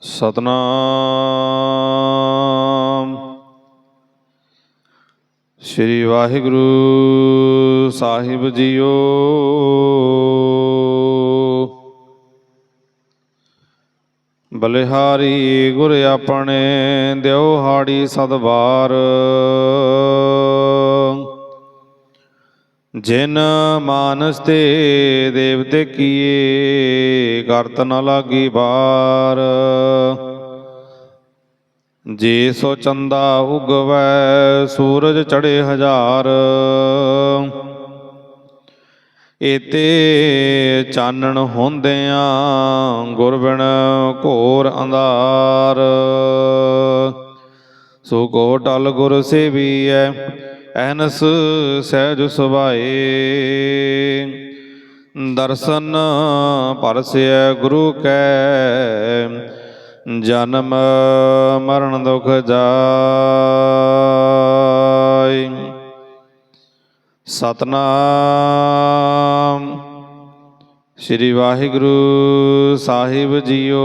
ਸਤਨਾਮ। ਸ੍ਰੀ ਵਾਹਿਗੁਰੂ ਸਾਹਿਬ ਜੀਓ। ਬਲਿਹਾਰੀ ਗੁਰ ਆਪਣੇ ਦਿਓ ਹਾੜੀ ਸਦਵਾਰ। ਜਿਨ ਮਾਨਸ ਤੇ ਦੇਵਤੇ ਕੀਏ, ਕਰਤ ਨ ਲਾਗੀ ਬਾਰ। ਜੇ ਸੋ ਚੰਦਾ ਉਗਵੈ, ਸੂਰਜ ਚੜੇ ਹਜ਼ਾਰ। ਏਤੇ ਚਾਨਣ ਹੁੰਦਿਆਂ ਗੁਰ ਬਿਨ ਘੋਰ ਅੰਧਾਰ। ਸੋ ਕੋ ਟਲ ਗੁਰ ਸੇਵੀਐ, ਐਨਸ ਸਹਿਜ ਸੁਭਾਏ। ਦਰਸ਼ਨ ਪਰਸਿਐ ਗੁਰੂ ਕੈ, ਜਨਮ ਮਰਨ ਦੁਖ ਜਾਇ ਸਤਨਾਮ। ਸ੍ਰੀ ਵਾਹਿਗੁਰੂ ਸਾਹਿਬ ਜੀਓ।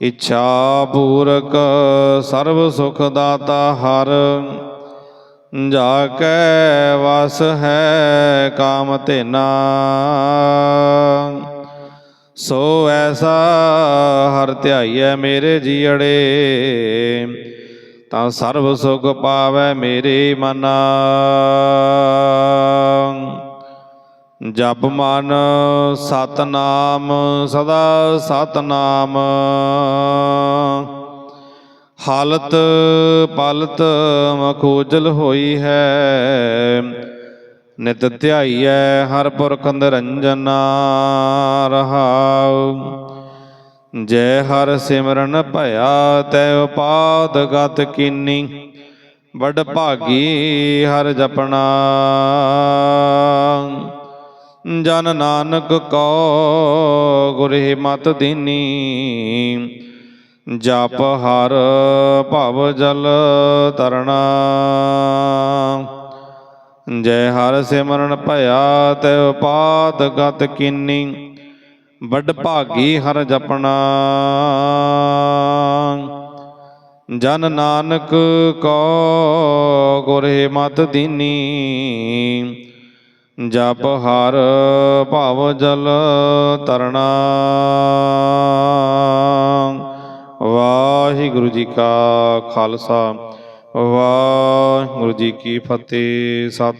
ਇੱਛਾ ਪੂਰਕ ਸਰਬ ਸੁਖ ਦਾਤਾ ਹਰ ਜਾ ਕੈ ਵਸ ਹੈ ਕਾਮ ਤੇਨਾ ਸੋ ਐਸਾ ਹਰ ਧਿਆਈਐ ਮੇਰੇ ਜੀੜੇ ਤਾਂ ਸਰਬ ਸੁਖ ਪਾਵੈ ਮੇਰੇ ਮਨਾ। ਜਪ ਮਨ ਸਤਨਾਮ, ਸਦਾ ਸਤਨਾਮ। ਹਾਲਤ ਪਲਤ ਮਖੋਜਲ ਹੋਈ ਹੈ। ਨਿਤ ਧਿਆਈਐ ਹਰ ਪੁਰਖ ਨਿਰੰਜਨਾ ਰਹਾਉ। ਜੈ ਹਰ ਸਿਮਰਨ ਭਇਆ, ਤੈ ਉਪਾਦ ਗਤ ਕੀਨੀ। ਵਡ ਭਾਗੀ ਹਰ ਜਪਣਾ। ਜਨ ਨਾਨਕ ਕੋ ਗੁਰੇ ਮਤ ਦੀਨੀ। ਜਪ ਹਰ ਭਵ ਜਲ ਤਰਣਾ ਜੈ ਹਰ ਸਿਮਰਨ ਭਇਆ ਤੈ ਉਪਾਦ ਗਤ ਕੀਨੀ। ਵੱਡ ਭਾਗੀ ਹਰ ਜਪਣਾ ਜਨ ਨਾਨਕ ਕੋ ਗੁਰੇ ਮਤ ਦੀਨੀ। ਜਪ ਹਰ ਭਵ ਜਲ ਤਰਣਾ। ਵਾਹਿਗੁਰੂ ਜੀ ਕਾ ਖਾਲਸਾ। ਵਾਹਿਗੁਰੂ ਜੀ ਕੀ ਫਤਿਹ। ਸਤਿ